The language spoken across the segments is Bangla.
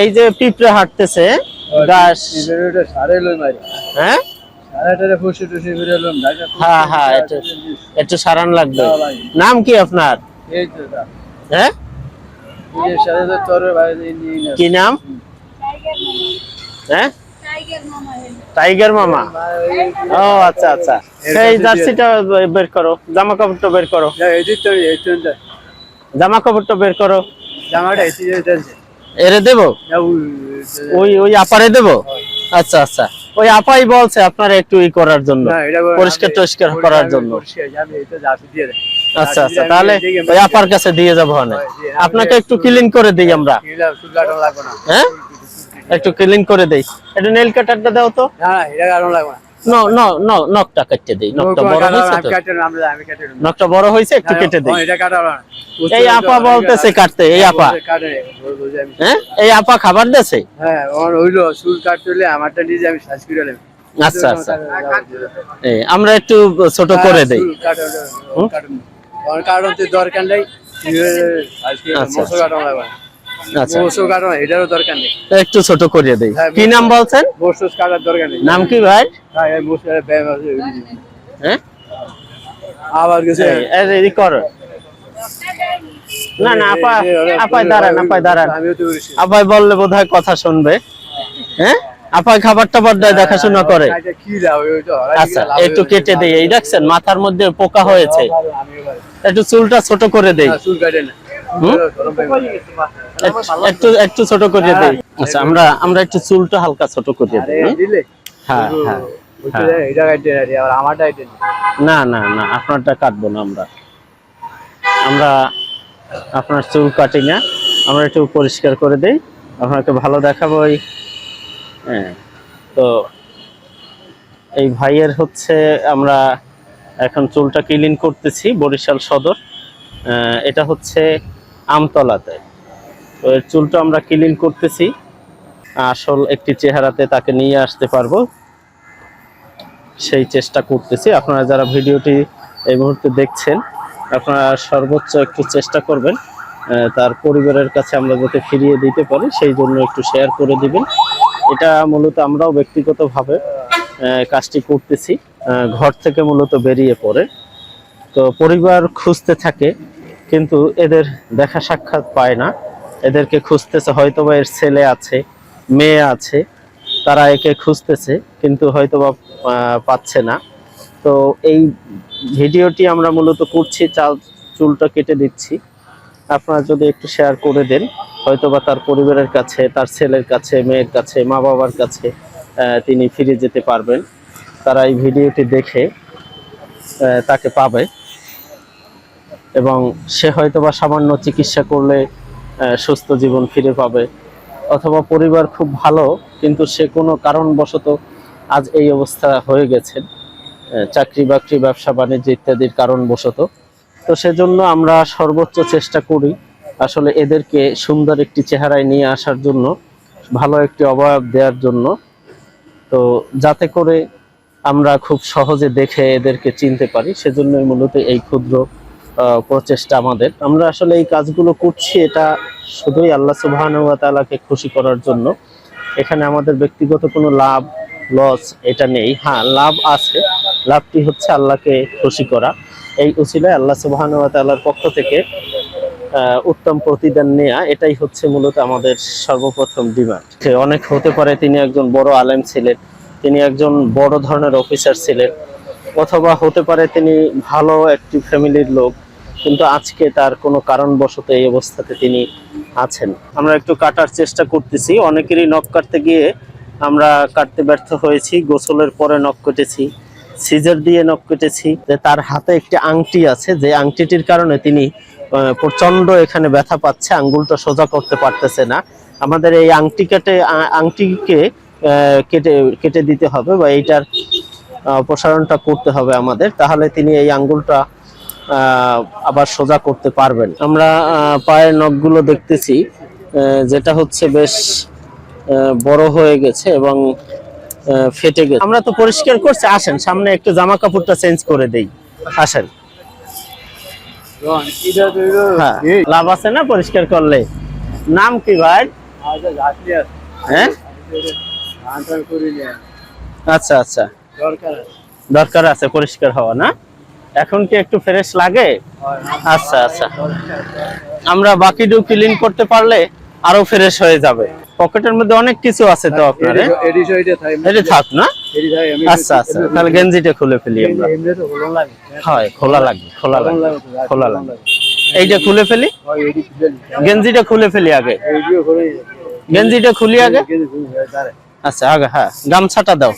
এই যে পিঁপড়ে হাঁটতেছে গাছ এটা সারে লই মারি হ্ঁ সারাটারে ফুসে টুসে ফিরে লম ঢাকা হ্যাঁ হ্যাঁ একটু সারান লাগবে। নাম কি আপনার? হ্যাঁ? কি নাম? হ্যাঁ? টাইগার মামা। ও আচ্ছা আচ্ছা। সেই জার্সিটা বের করো জামা কাপড়টা বের করো। জামা কাপড়টা বের করো। জামাটা এরে দেবো? ওই ওই আপারে দেবো? আচ্ছা আচ্ছা। ওই আপাই বলছে আপনারা একটু ই করার জন্য। পরিষ্কার টরিষ্কার করার জন্য। আচ্ছা আচ্ছা তাহলে ওই আপার কাছে দিয়ে যাব আপনাকে একটু ক্লিন করে দিই আমরা। না। হ্যাঁ? একটু ক্লিন করে দেই। একটু নেল কাটারটা দাও তো। না এটা কারণ লাগবে ন। নখটা কেটে দেই। নখটা বড় নখটা বড় একটু কেটে দেই। এই আপা বলতেছে কাটতে এই আপা। হ্যাঁ এই আপা খাবার দেছে হ্যাঁ আমার হইল চুল কাটতে হলে আমারটা নিজে আমি সাজ করে আচ্ছা আচ্ছা। এই আমরা একটু ছোট করে দেই। কারণ দরকার নেই আচ্ছা, আচ্ছা। মশো কাটানো এটারও দরকার নেই। একটু ছোট করে দেই। হ্যাঁ, কি নাম বলছেন? মশো কাটার দরকার নেই। নাম কি ভাই? হ্যাঁ এই মশো ব্যায়াম আছে। ওই দিকে। হ্যাঁ? আবার গেছে এই, এই, এই কর। না না আপা আপাই দাঁড়ান দাঁড়ান। বললে বোধহয় কথা শুনবে। হ্যাঁ? আপাই খাবার টাবার দেয় দেখাশোনা করে। আচ্ছা একটু কেটে দেই। এই দেখছেন মাথার মধ্যে পোকা হয়েছে। আমিও পারি। একটু চুলটা ছোট করে দেই। চুল কাটে না। একটু একটু ছোট করে দেই। আচ্ছা আমরা আমরা একটু চুলটা হালকা ছোট করে দিই হ্যাঁ? হ্যাঁ কাটতে না না। না আপনারটা কাটবো না আমরা। আমরা আপনার চুল কাটি না আমরা একটু পরিষ্কার করে দেই। আপনাকে ভালো দেখাবো ওই হ্যাঁ তো এই ভাইয়ের হচ্ছে আমরা এখন চুলটা ক্লিন করতেছি বরিশাল সদর। এটা হচ্ছে আমতলাতে। তো এর চুলটা আমরা ক্লিন করতেছি। আসল একটি চেহারাতে তাকে নিয়ে আসতে পারব। সেই চেষ্টা করতেছি। আপনারা যারা ভিডিওটি এই মুহূর্তে দেখছেন, আপনারা সর্বোচ্চ একটু চেষ্টা করবেন তার পরিবারের কাছে আমরা যাতে ফিরিয়ে দিতে পারি, সেই জন্য একটু শেয়ার করে দিবেন। এটা মূলত আমরাও ব্যক্তিগতভাবে কাজটি করতেছি। ঘর থেকে মূলত বেরিয়ে পড়ে। তো পরিবার খুঁজতে থাকে কিন্তু এদের দেখা সাক্ষাৎ পায় না। এদেরকে খুঁজতেছে হয়তোবা এর ছেলে আছে মেয়ে আছে তারা একে খুঁজতেছে কিন্তু হয়তোবা আহ, পাচ্ছে না। তো এই ভিডিওটি আমরা মূলত করছি চাল চুলটা কেটে দিচ্ছি। আপনারা যদি একটু শেয়ার করে দেন হয়তোবা তার পরিবারের কাছে তার ছেলের কাছে মেয়ের কাছে মা বাবার কাছে তিনি ফিরে যেতে পারবেন। তারা এই ভিডিওটি দেখে তাকে পাবে। এবং সে হয়তো বা সামান্য চিকিৎসা করলে সুস্থ জীবন ফিরে পাবে। অথবা পরিবার খুব ভালো, কিন্তু সে কোনো কারণবশত আজ এই অবস্থা হয়ে গেছেন চাকরি বাকরি, ব্যবসা বাণিজ্য ইত্যাদির কারণবশত। তো সেজন্য আমরা সর্বোচ্চ চেষ্টা করি আসলে এদেরকে সুন্দর একটি চেহারায় নিয়ে আসার জন্য, ভালো একটি অবয়ব দেওয়ার জন্য। তো যাতে করে আমরা খুব সহজে দেখে এদেরকে চিনতে পারি, সেজন্যই মূলত এই ক্ষুদ্র প্রচেষ্টা আমাদের। আমরা আসলে এই কাজগুলো করছি, এটা শুধুই আল্লাহ সুবহানাহু ওয়া খুশি করার জন্য। এখানে আমাদের ব্যক্তিগত কোনো লাভ, লস এটা নেই। হ্যাঁ লাভ আছে। লাভটি হচ্ছে আল্লাহকে খুশি করা। এই উচিলায় আল্লাহ সুবহানাহু ওয়া পক্ষ থেকে উত্তম প্রতিদান নেওয়া এটাই হচ্ছে মূলত আমাদের সর্বপ্রথম ডিমান্ড। অনেক হতে পারে তিনি একজন বড় আলেম ছিলেন, তিনি একজন বড় ধরনের অফিসার ছিলেন, অথবা হতে পারে তিনি ভালো একটি ফ্যামিলির লোক। কিন্তু আজকে তার কোনো কারণবশত এই অবস্থাতে তিনি আছেন। আমরা একটু কাটার চেষ্টা করতেছি। অনেকেরই নখ কাটতে গিয়ে আমরা কাটতে ব্যর্থ হয়েছি। গোসলের পরে নখ কেটেছি সিজার দিয়ে নখ কেটেছি। যে তার হাতে একটি আংটি আছে যে আংটিটির কারণে তিনি আহ, প্রচণ্ড এখানে ব্যথা পাচ্ছে। আঙ্গুলটা সোজা করতে পারতেছে না। আমাদের এই আংটি কেটে আংটিকে কেটে কেটে দিতে হবে বা এইটার আহ, অপসারণটা করতে হবে আমাদের। তাহলে তিনি এই আঙ্গুলটা আবার সোজা করতে পারবেন। আমরা পায়ের নখগুলো দেখতেছি যেটা হচ্ছে বেশ বড় হয়ে গেছে এবং ফেটে গেছে। আমরা তো পরিষ্কার করছি, আসেন, সামনে একটু জামা কাপড়টা চেঞ্জ করে দেই। আসেন। হ্যাঁ লাভ আছে না পরিষ্কার করলে? নাম কি ভাই? হ্যাঁ? আচ্ছা আচ্ছা। দরকার আছে, পরিষ্কার হওয়া, না? এখন কি একটু ফ্রেশ লাগে? আচ্ছা আচ্ছা। আমরা বাকিটু ক্লিন করতে পারলে আরও ফ্রেশ হয়ে যাবে। পকেটের মধ্যে অনেক কিছু আছে তো আপনার হ্যাঁ? এটা থাক না? আচ্ছা আচ্ছা। তাহলে গেঞ্জিটা খুলে ফেলি আমরা। হয় খোলা লাগবে খোলা লাগবে লাগে খোলা লাগবে লাগে। এইটা খুলে ফেলি? হয় গেঞ্জিটা খুলে ফেলি আগে। গেঞ্জিটা খুলি আগে? দাঁড়ায়। আচ্ছা আগে হ্যাঁ গামছাটা দাও।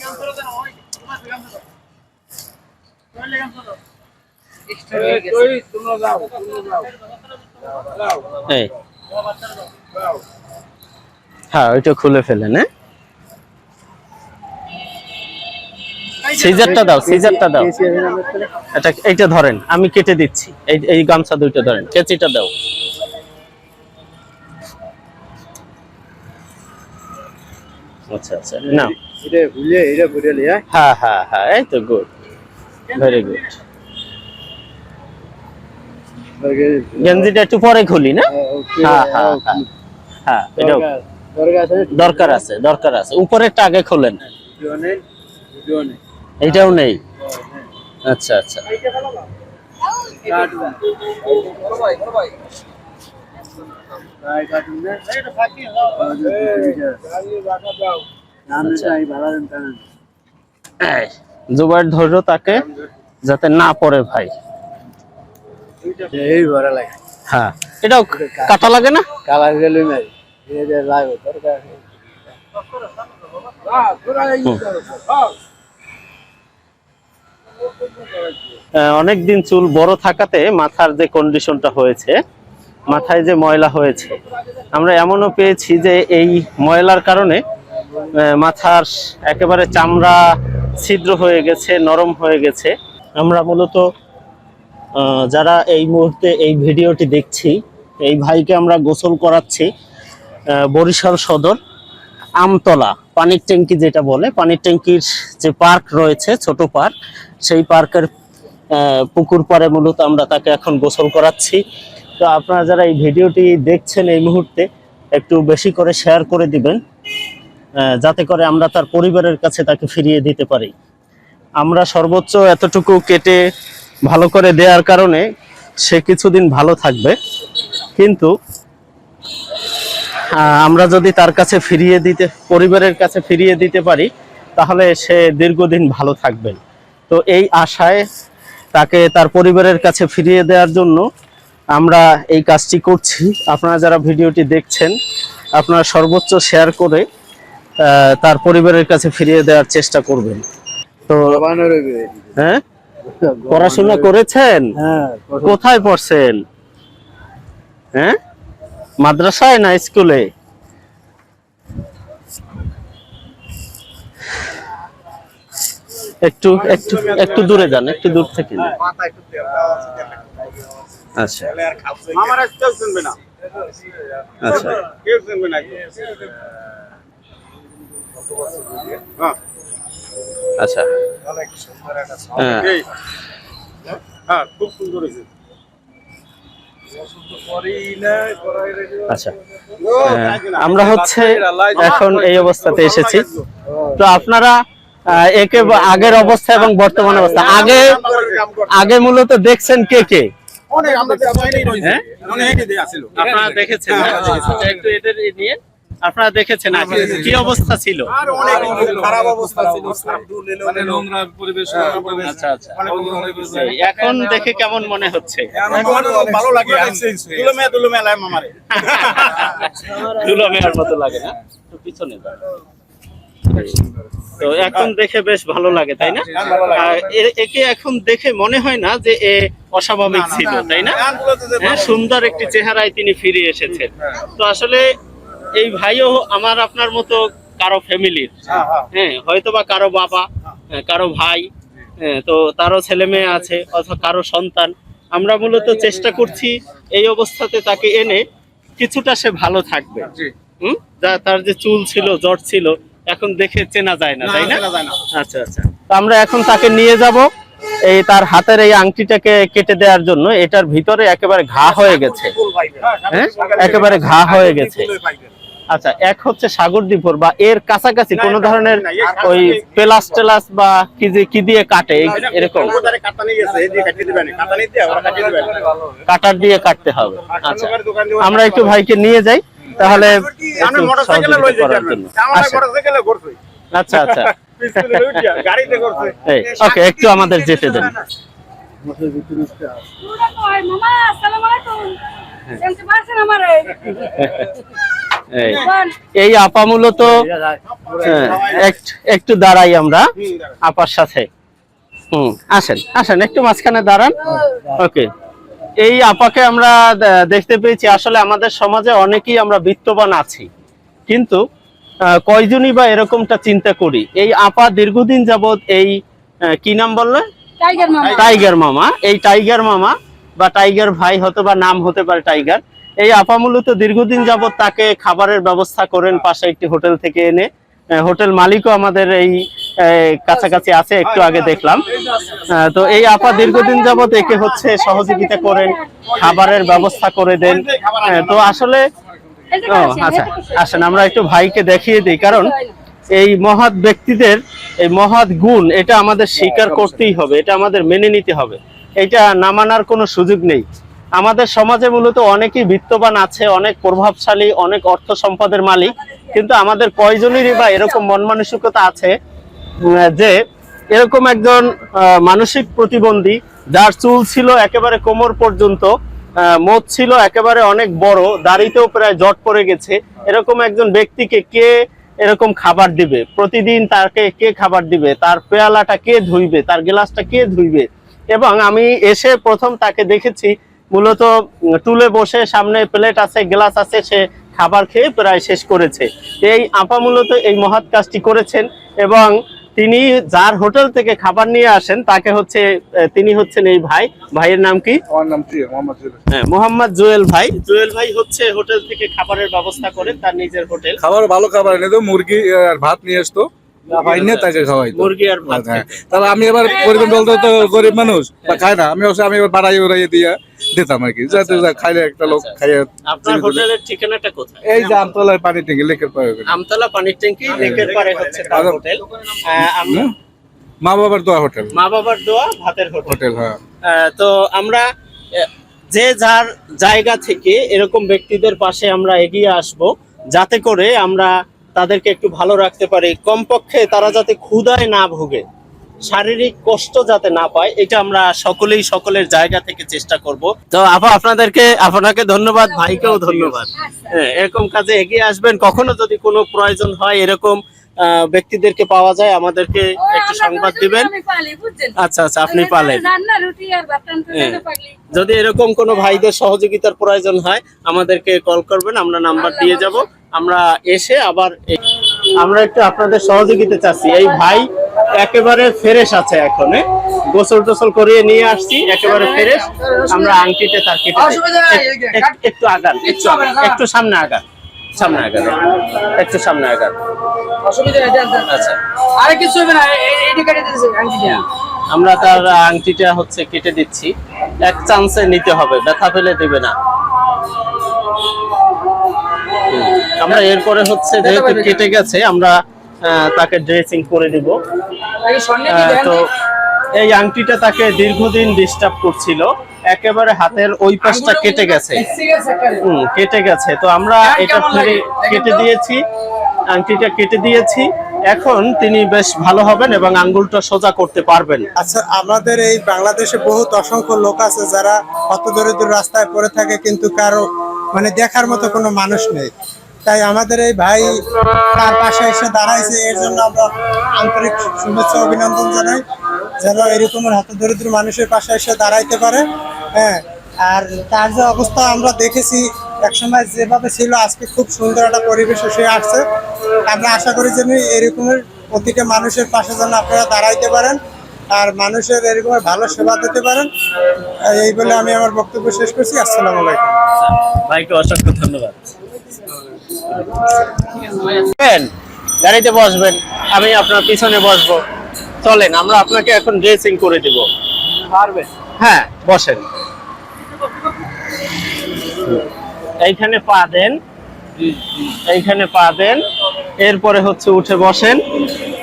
এই হ্যাঁ ওইটা খুলে ফেলেন হ্যাঁ? সিজারটা দাও সিজারটা দাও। এটা এইটা ধরেন আমি কেটে দিচ্ছি। এই এই গামছা দুইটা ধরেন কেচিটা দাও। আচ্ছা আচ্ছা না এটা ভুলে এটা ভুলে হ্যাঁ? হ্যাঁ হ্যাঁ এই তো গুড। ভেরি গুড গেঞ্জিটা একটু পরে খুলি না? হ্যাঁ হ্যাঁ হ্যাঁ হ্যাঁ। এটা দরকার আছে দরকার আছে। উপরেরটা আগে খোলেন। ভিডিও নেই আচ্ছা আচ্ছা। এই, জুবাইর ধৈর্য তাকে যাতে না পড়ে ভাই। এই ভরা লাগে। হ্যাঁ। এটাও কাটা লাগে না? কালা গেলে মারি। এই যে লাগবে দরকার অনেক দিন চুল বড় থাকাতে মাথার যে কন্ডিশনটা হয়েছে মাথায় যে ময়লা হয়েছে আমরা এমনও পেয়েছি যে এই ময়লার কারণে মাথার একেবারে চামড়া ছিদ্র হয়ে গেছে নরম হয়ে গেছে। আমরা মূলত যারা এই মুহূর্তে এই ভিডিওটি দেখছি, এই ভাইকে আমরা গোসল করাচ্ছি বরিশাল সদর, আমতলা, পানির ট্যাঙ্কি যেটা বলে, পানির ট্যাঙ্কির যে পার্ক রয়েছে, ছোট পার্ক, সেই পার্কের পুকুর পাড়ে মূলত আমরা তাকে এখন গোসল করাচ্ছি। তো আপনারা যারা এই ভিডিওটি দেখছেন এই মুহূর্তে, একটু বেশি করে শেয়ার করে দিবেন যাতে করে আমরা তার পরিবারের কাছে তাকে ফিরিয়ে দিতে পারি। আমরা সর্বোচ্চ এতটুকু কেটে ভালো করে দেওয়ার কারণে সে কিছুদিন ভালো থাকবে। কিন্তু আমরা যদি তার কাছে ফিরিয়ে দিতে পরিবারের কাছে ফিরিয়ে দিতে পারি তাহলে সে দীর্ঘদিন ভালো থাকবেন। তো এই আশায় তাকে তার পরিবারের কাছে ফিরিয়ে দেওয়ার জন্য আমরা এই কাজটি করছি। আপনারা যারা ভিডিওটি দেখছেন আপনারা সর্বোচ্চ শেয়ার করে তার পরিবারের কাছে ফিরিয়ে দেওয়ার চেষ্টা করবেন। তো হ্যাঁ? পড়াশোনা করেছেন? হ্যাঁ কোথায় পড়ছেন? হ্যাঁ? মাদ্রাসায় না স্কুলে? একটু একটু একটু দূরে যান একটু দূর থেকে আচ্ছা। আমার কেউ শুনবে না। আচ্ছা। কেউ শুনবে না হ্যাঁ। আচ্ছা। হ্যাঁ। হ্যাঁ খুব সুন্দর হয়েছে। আচ্ছা। হ্যাঁ, আমরা হচ্ছে এখন এই অবস্থাতে এসেছি। তো আপনারা একে আগের অবস্থা এবং বর্তমান অবস্থা। আগে আগে মূলত দেখছেন কে কে? হ্যাঁ? আপনারা দেখেছেন। আচ্ছা, একটু এদের নিয়ে। আপনারা দেখেছেন কি অবস্থা ছিল? আর অনেক খারাপ অবস্থা ছিল। মানে নোংরা পরিবেশ আচ্ছা আচ্ছা। এখন দেখে কেমন মনে হচ্ছে? ভালো লাগে। মতো লাগে না? পিছনে তো এখন দেখে বেশ ভালো লাগে তাই না? একে এখন দেখে মনে হয় না যে এ অস্বাভাবিক ছিল তাই না? হ্যাঁ সুন্দর একটি চেহারায় তিনি ফিরে এসেছেন। তো আসলে এই ভাইও আমার আপনার মতো কারও ফ্যামিলির হ্যাঁ হয়তো বা কারও বাবা হ্যাঁ, কারও ভাই হ্যাঁ, তো তারও ছেলে মেয়ে আছে অথবা কারও সন্তান। আমরা মূলত চেষ্টা করছি এই অবস্থাতে তাকে এনে কিছুটা সে ভালো থাকবে। হুম? যা তার যে চুল ছিল জ্বর ছিল এখন দেখে চেনা যায় না তাই না? আচ্ছা আচ্ছা। তো আমরা এখন তাকে নিয়ে যাব এই তার হাতের এই আংটিটাকে কেটে দেওয়ার জন্য। এটার ভিতরে একেবারে ঘা হয়ে গেছে। হ্যাঁ একেবারে ঘা হয়ে গেছে। আচ্ছা এক হচ্ছে সাগরদ্বীপর বা এর কাছাকাছি কোন ধরনের ওই পেলাস টেলাস বা কি যে কি দিয়ে কাটে এরকম। কাটার দিয়ে কাটতে হবে আচ্ছা। আমরা একটু ভাইকে নিয়ে যাই তাহলে আমার। আচ্ছা। আচ্ছা। এই ওকে একটু আমাদের যেতে দেন। মোটর ভিতরে উঠতে হবে। এই। আপা মূলত হ্যাঁ, একটু দাঁড়াই আমরা আপার সাথে। হুম আসেন আসেন একটু মাঝখানে দাঁড়ান। ওকে। এই আপাকে আমরা দেখতে পেয়েছি আসলে আমাদের সমাজে অনেকেই আমরা বিত্তবান আছি। কিন্তু কয়জনই বা এরকমটা চিন্তা করি? এই আপা দীর্ঘদিন যাবৎ এই কি নাম বললে? Tiger mama. টাইগার মামা এই টাইগার মামা বা টাইগার ভাই হতে বা নাম হতে পারে টাইগার এই আপা মূলত দীর্ঘদিন যাবত তাকে খাবারের ব্যবস্থা করেন পাশে একটি হোটেল থেকে এনে। হোটেল মালিকও আমাদের এই কাছাকাছি আছে, একটু আগে দেখলাম। তো এই আপা দীর্ঘদিন যাবত একে হচ্ছে সহযোগিতা করেন, খাবারের ব্যবস্থা করে দেন। তো আসলে আচ্ছা আসেন, আমরা একটু ভাইকে দেখিয়ে দিই, কারণ এই মহৎ ব্যক্তিদের, এই মহৎ গুণ, এটা আমাদের স্বীকার করতেই হবে, এটা আমাদের মেনে নিতে হবে। এটা না মানার কোনো সুযোগ নেই। আমাদের সমাজে মূলত অনেকেই বিত্তবান আছে, অনেক প্রভাবশালী, অনেক অর্থ সম্পদের মালিক, কিন্তু আমাদের কয়জনেরই বা এরকম মন মানসিকতা আছে যে এরকম একজন মানসিক প্রতিবন্ধী, যার চুল ছিল একেবারে কোমর পর্যন্ত মোচ ছিল একেবারে অনেক বড়, দাড়িতেও প্রায় জট পড়ে গেছে, এরকম একজন ব্যক্তিকে কে এরকম খাবার দিবে? প্রতিদিন তাকে কে খাবার দিবে? তার পেয়ালাটা কে ধুইবে? তার গ্লাসটা কে ধুইবে? এবং আমি এসে প্রথম তাকে দেখেছি মূলত টুলে বসে সামনে প্লেট আছে গ্লাস আছে সে খাবার খেয়ে প্রায় শেষ করেছে। এই আপা মূলত এই মহৎ কাজটি করেছেন এবং তিনি যার হোটেল থেকে খাবার নিয়ে আসেন তাকে হচ্ছে তিনি হচ্ছেন এই ভাই। ভাইয়ের নাম কি? আমার নাম। হ্যাঁ, মোহাম্মদ জুয়েল ভাই। জুয়েল ভাই হচ্ছে হোটেল থেকে খাবারের ব্যবস্থা করেন তার নিজের হোটেল। খাবার ভালো খাবার এনে তো মুরগি আর ভাত নিয়ে আসতো। ভাই নিয়ে তাকে খাওয়াই মুরগি আর ভাত হ্যাঁ তাহলে আমি এবার পরিবার বলতে তো গরিব মানুষ বা খায় না। আমি আমি এবার বাড়াই উড়াই দিয়ে দিতাম আর কি। যাতে খাইলে একটা লোক খাইয়ে আপনার হোটেলের ঠিকানাটা কোথায়? এই যে আমতলায় পানি ট্যাঙ্কি লেকের পায়ে আমতলা পানির ট্যাঙ্কি লেকের পারে হচ্ছে তার আচ্ছা। হোটেল। আমরা মা বাবার দোয়া হোটেল। মা বাবার দোয়া ভাতের হোটেল। হোটেল হ্যাঁ। তো আমরা যে যার জায়গা থেকে এরকম ব্যক্তিদের পাশে আমরা এগিয়ে আসব যাতে করে আমরা তাদেরকে একটু ভালো রাখতে পারি। কমপক্ষে তারা যাতে ক্ষুধায় না ভোগে, শারীরিক কষ্ট যাতে না পায়, এটা আমরা সকলেই সকলের জায়গা থেকে চেষ্টা করব। তো আপা, আপনাদেরকে, আপনাকে ধন্যবাদ, ভাইকেও ধন্যবাদ। হ্যাঁ এরকম কাজে এগিয়ে আসবেন, কখনো যদি কোনো প্রয়োজন হয় এরকম ব্যক্তিদেরকে পাওয়া যায় আমাদেরকে একটু সংবাদ দিবেন? আচ্ছা আচ্ছা আপনি পালেন। হ্যাঁ। যদি এরকম কোনো ভাইদের সহযোগিতার প্রয়োজন হয় আমাদেরকে কল করবেন আমরা নাম্বার দিয়ে যাব। আমরা এসে আবার আমরা একটু আপনাদের সহযোগিতা চাচ্ছি। এই ভাই একেবারে ফ্রেশ আছে এখন গোসল টোসল করিয়ে নিয়ে আসছি একেবারে ফ্রেশ। আমরা আংটিতে তার কেটে একটু আগান, একটু সামনে আগান। সামনে আগান। একটু সামনে অসুবিধা দেন। আচ্ছা। আরে কিছু হবে না এ- এ- কেটে দিতেছে আংটিটা। আমরা তার আংটিটা হচ্ছে কেটে দিচ্ছি। এক চান্সে নিতে হবে ব্যথা ফেলে দেবে না। আমরা এরপরে হচ্ছে যেহেতু কেটে গেছে আমরা তাকে ড্রেসিং করে দিব। তো এই আংটিটা তাকে দীর্ঘদিন ডিস্টার্ব করছিল। একেবারে হাতের ওই পাশটা কেটে গেছে। হুম কেটে গেছে। তো আমরা এটা ফেলে কেটে দিয়েছি আংটিটা কেটে দিয়েছি। এখন তিনি বেশ ভালো হবেন এবং আঙ্গুলটা সোজা করতে পারবেন। আচ্ছা আমাদের এই বাংলাদেশে বহুত অসংখ্য লোক আছে যারা অত দরিদ্র রাস্তায় পড়ে থাকে কিন্তু কারও মানে দেখার মতো কোনো মানুষ নেই। তাই আমাদের এই ভাই তার পাশে এসে দাঁড়াইছে এর জন্য আমরা আন্তরিক শুভেচ্ছা অভিনন্দন জানাই। যেন এরকম হত দরিদ্র মানুষের পাশে এসে দাঁড়াইতে পারে হ্যাঁ আর তার যে অবস্থা আমরা দেখেছি, একসময় যেভাবে ছিল, আজকে খুব সুন্দর একটা পরিবেশ এসে আসছে। আমরা আশা করি যেন এরকমের প্রতিটা মানুষের পাশে যেন আপনারা দাঁড়াইতে পারেন, আর মানুষের এরকম ভালো সেবা দিতে পারেন। এই বলে আমি আমার বক্তব্য শেষ করছি। আসসালামু আলাইকুম। ভাইকে অসংখ্য ধন্যবাদ। গাড়িতে বসবেন, আমি আপনার পিছনে বসবো। চলেন আমরা আপনাকে এখন ড্রেসিং করে দিব। পারবে হ্যাঁ বসেন। এইখানে পা দেন। এইখানে পা দেন। এরপরে হচ্ছে উঠে বসেন।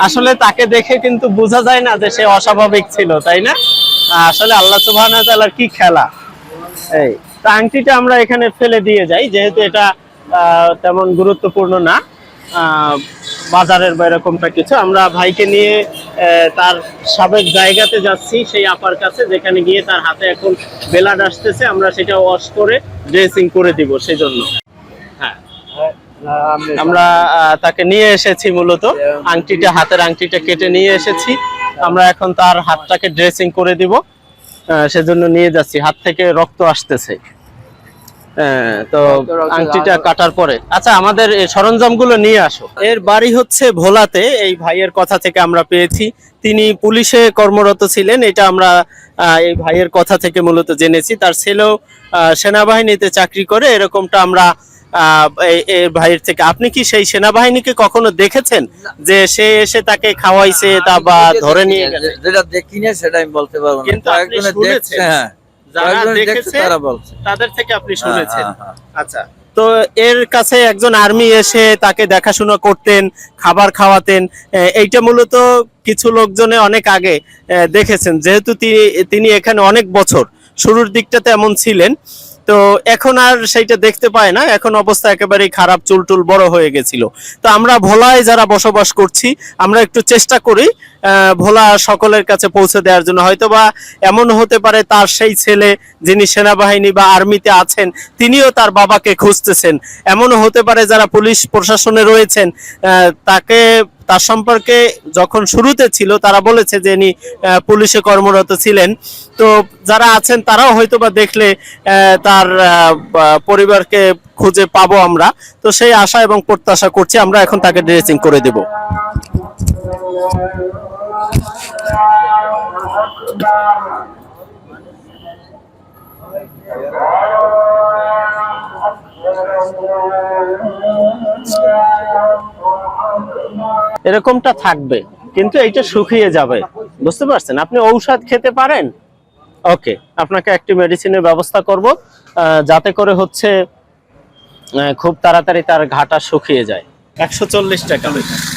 আসলে তাকে দেখে কিন্তু বোঝা যায় না যে সে অস্বাভাবিক ছিল তাই না? আসলে আল্লাহ তাআলার কি খেলা? এই তা আংটিটা আমরা এখানে ফেলে দিয়ে যাই যেহেতু এটা তেমন গুরুত্বপূর্ণ না। বাজারের বা এরকমটা কিছু। আমরা ভাইকে নিয়ে তার সাবেক জায়গাতে যাচ্ছি, সেই আপার কাছে, যেখানে গিয়ে তার হাতে এখন বেলাড আসতেছে। আমরা সেটা ওয়াশ করে ড্রেসিং করে দিব, সেজন্য। হ্যাঁ। আমরা তাকে নিয়ে এসেছি মূলত। আংটিটা, হাতের আংটিটা কেটে নিয়ে এসেছি। আমরা এখন তার হাতটাকে ড্রেসিং করে দিব। সেজন্য নিয়ে যাচ্ছি। হাত থেকে রক্ত আসতেছে। তো আংটিটা কাটার পরে। আচ্ছা আমাদের সরঞ্জামগুলো নিয়ে আসো। এর বাড়ি হচ্ছে ভোলাতে এই ভাইয়ের কথা থেকে আমরা পেয়েছি। তিনি পুলিশে কর্মরত ছিলেন এটা আমরা আহ, এই ভাইয়ের কথা থেকে মূলত জেনেছি। তার ছেলেও আহ, সেনাবাহিনীতে চাকরি করে এরকমটা আমরা এই ভাইয়ের থেকে। আপনি কি সেই সেনাবাহিনীকে কখনো দেখেছেন? যে সে এসে তাকে খাওয়াইছে তা বা ধরে নিয়ে গেছে? যেটা দেখি না সেটা আমি বলতে পারব না। হ্যাঁ যারা দেখেছে তাদের থেকে আপনি শুনেছেন। হ্যাঁ, হ্যাঁ, আচ্ছা। তো এর কাছে একজন আর্মি এসে তাকে দেখাশোনা করতেন খাবার খাওয়াতেন। এইটা মূলত কিছু লোকজনে অনেক আগে দেখেছেন। যেহেতু তিনি তিনি এখানে অনেক বছর শুরুর দিকটাতে এমন ছিলেন। তো এখন আর সেইটা দেখতে পায় না। এখন অবস্থা একেবারেই খারাপ, চুলটুল বড় হয়ে গেছিল। তো আমরা ভোলায় যারা বসবাস করছি, আমরা একটু চেষ্টা করি ভোলা সকলের কাছে পৌঁছে দেওয়ার জন্য। হয়তো বা এমন হতে পারে তার সেই ছেলে যিনি সেনাবাহিনী বা আর্মিতে আছেন, তিনিও তার বাবাকে খুঁজতেছেন। এমনও হতে পারে যারা পুলিশ প্রশাসনে রয়েছেন তাকে তার সম্পর্কে যখন শুরুতে ছিল, তারা বলেছে যে ইনি পুলিশে কর্মরত ছিলেন। তো যারা আছেন, তারাও হয়তো বা দেখলে তার পরিবারকে খুঁজে পাবো আমরা। তো সেই আশা এবং প্রত্যাশা করছি, আমরা এখন তাকে ড্রেসিং করে দেব। এরকমটা থাকবে, কিন্তু এইটা শুকিয়ে যাবে। বুঝতে পারছেন? আপনি ঔষধ খেতে পারেন? ওকে, আপনাকে একটি মেডিসিনের ব্যবস্থা করব যাতে করে হচ্ছে খুব তাড়াতাড়ি তার ঘাটা শুকিয়ে যায়। একশো চল্লিশ টাকা।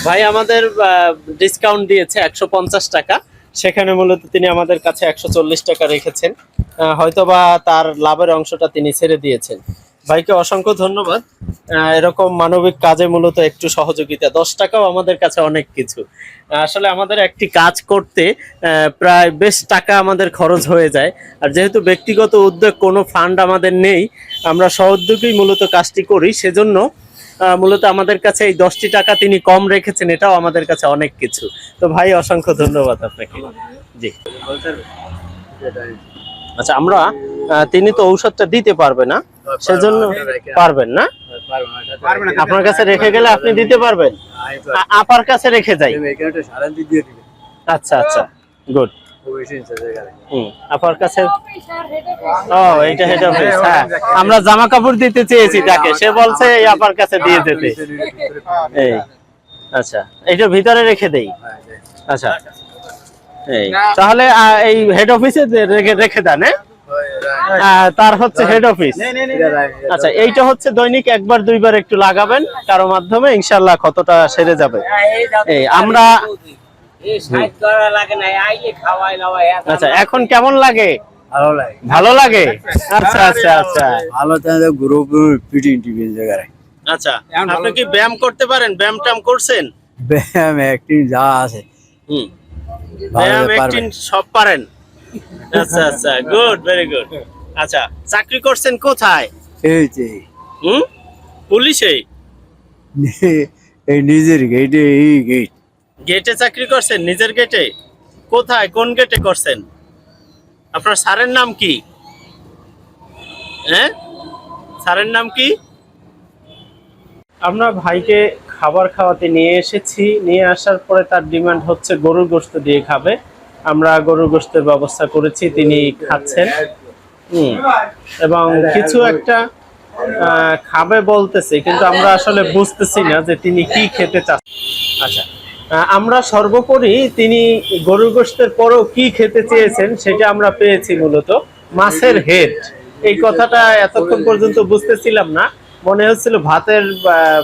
ভাই, আমাদের ডিসকাউন্ট দিয়েছে একশো পঞ্চাশ টাকা। সেখানে মূলত তিনি আমাদের কাছে একশো চল্লিশ টাকা রেখেছেন। হয়তোবা তার লাভের অংশটা তিনি ছেড়ে দিয়েছেন। ভাইকে অসংখ্য ধন্যবাদ। এরকম মানবিক কাজে মূলত একটু সহযোগিতা। দশ টাকাও আমাদের কাছে অনেক কিছু। আসলে আমাদের একটি কাজ করতে প্রায় বেশ টাকা আমাদের খরচ হয়ে যায়। আর যেহেতু ব্যক্তিগত উদ্যোগ কোনো ফান্ড আমাদের নেই আমরা সহোদ্যোগী মূলত কাজটি করি। সেজন্য মূলত আমাদের কাছে এই দশটি টাকা তিনি কম রেখেছেন এটাও আমাদের কাছে অনেক কিছু। তো ভাই অসংখ্য ধন্যবাদ আপনাকে। জি। আচ্ছা আমরা তিনি তো ঔষধটা দিতে পারবে না। সেজন্য পারবেন না? আপনার কাছে রেখে গেলে আপনি দিতে পারবেন। আপার কাছে রেখে যাই। আচ্ছা আচ্ছা গুড। আপার কাছে ও এইটা হেড অফিস হ্যাঁ। আমরা জামা কাপড় দিতে চেয়েছি তাকে। সে বলছে এই আপার কাছে দিয়ে যেতে এই আচ্ছা এইটা ভিতরে রেখে দেই। আচ্ছা এই তাহলে এই হেড অফিসে রেখে রেখে দেন হ্যাঁ? তার হচ্ছে হেড অফিস আচ্ছা এইটা হচ্ছে দৈনিক একবার দুইবার একটু লাগাবেন কারও মাধ্যমে ইনশাল্লাহ কতটা সেরে যাবে। এই আমরা আচ্ছা এখন কেমন লাগে? ভালো লাগে। ভালো লাগে? আচ্ছা আচ্ছা আচ্ছা। ভালো তাহলে গ্রুপ পিটি টিভি জায়গায়। আচ্ছা আপনি কি ব্যায়াম করতে পারেন? ব্যায়াম ট্যাম করছেন? ব্যায়াম অ্যাক্টিং যা আছে। হুম। ব্যায়াম। অ্যাক্টিং সব পারেন। আচ্ছা আচ্ছা গুড ভেরি গুড আচ্ছা চাকরি করছেন কোথায়? এই যে হুম? পুলিশে এই নিজের গেটে এই গেট গেটে চাকরি করছেন নিজের গেটে কোথায় কোন গেটে করছেন? আপনার স্যারের নাম কি? হ্যাঁ? স্যারের নাম কি? আমরা ভাইকে খাবার খাওয়াতে নিয়ে এসেছি নিয়ে আসার পরে তার ডিমান্ড হচ্ছে গরুর গোশত দিয়ে খাবে। আমরা গরুর গোশতের ব্যবস্থা করেছি, তিনি খাচ্ছেন। এবং কিছু একটা খাবে বলতেছে, কিন্তু আমরা আসলে বুঝতেছি না যে তিনি কি খেতে চাচ্ছেন। আচ্ছা আমরা সর্বোপরি তিনি গরুর গোশতের পরেও কি খেতে চেয়েছেন সেটা আমরা পেয়েছি মূলত মাছের হেড। এই কথাটা এতক্ষণ পর্যন্ত বুঝতেছিলাম না। মনে হচ্ছিল ভাতের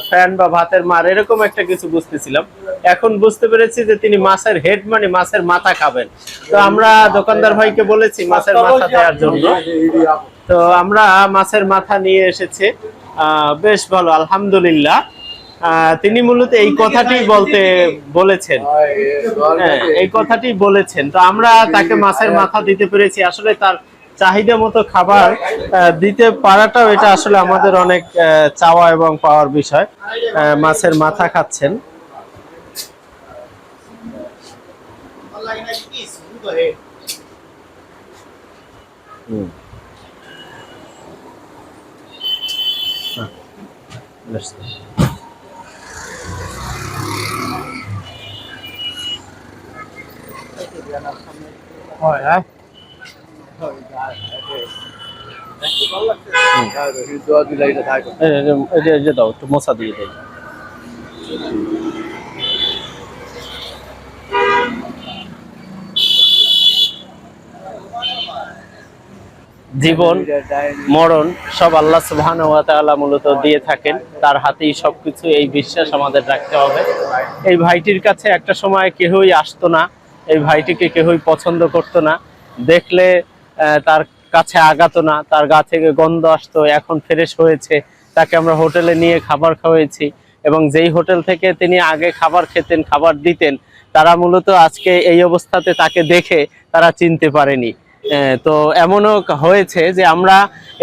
ফ্যান বা ভাতের মার, এরকম একটা কিছু বুঝতেছিলাম। এখন বুঝতে পেরেছি যে তিনি মাছের হেড মানে মাছের মাথা খাবেন। তো আমরা দোকানদার ভাইকে বলেছি মাছের মাথা দেওয়ার জন্য। তো আমরা মাছের মাথা নিয়ে এসেছে। বেশ ভালো, আলহামদুলিল্লাহ। তিনি মূলত এই কথাটি বলতে বলেছেন। হ্যাঁ এই কথাটি বলেছেন। তো আমরা তাকে মাছের মাথা দিতে পেরেছি। আসলে তার চাহিদা মতো খাবার দিতে পারাটাও এটা আসলে আমাদের অনেক চাওয়া এবং পাওয়ার বিষয়। মাছের মাথা খাচ্ছেন। হুম। হ্যাঁ, জীবন, মরণ, সব আল্লাহ ওয়া মূলত দিয়ে থাকেন। তার হাতেই সবকিছু, এই বিশ্বাস আমাদের রাখতে হবে। এই ভাইটির কাছে একটা সময় কেউই আসতো না, এই ভাইটিকে কেউই পছন্দ করতো না। দেখলে তার কাছে আগাতো না, তার গা থেকে গন্ধ আসতো, এখন ফ্রেশ হয়েছে। তাকে আমরা হোটেলে নিয়ে খাবার খাওয়াইছি এবং যেই হোটেল থেকে তিনি আগে খাবার খেতেন, খাবার দিতেন, তারা মূলত আজকে এই অবস্থাতে তাকে দেখে তারা চিনতে পারেনি। তো এমনও হয়েছে যে আমরা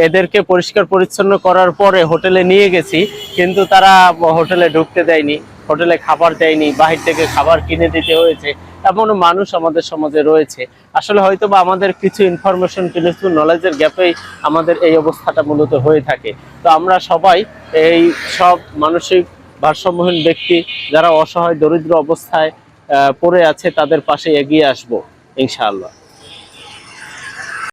এদেরকে পরিষ্কার পরিচ্ছন্ন করার পরে হোটেলে নিয়ে গেছি, কিন্তু তারা হোটেলে ঢুকতে দেয়নি। হোটেলে খাবার দেয়নি, বাহির থেকে খাবার কিনে দিতে হয়েছে, এমনও মানুষ আমাদের সমাজে রয়েছে। আসলে হয়তো বা আমাদের কিছু ইনফরমেশন কিছু নলেজের গ্যাপেই আমাদের এই অবস্থাটা মূলত হয়ে থাকে। তো আমরা সবাই এই সব মানসিক ভারসাম্যহীন ব্যক্তি যারা অসহায়, দরিদ্র অবস্থায় পড়ে আছে, তাদের পাশে এগিয়ে আসব, ইনশাআল্লাহ।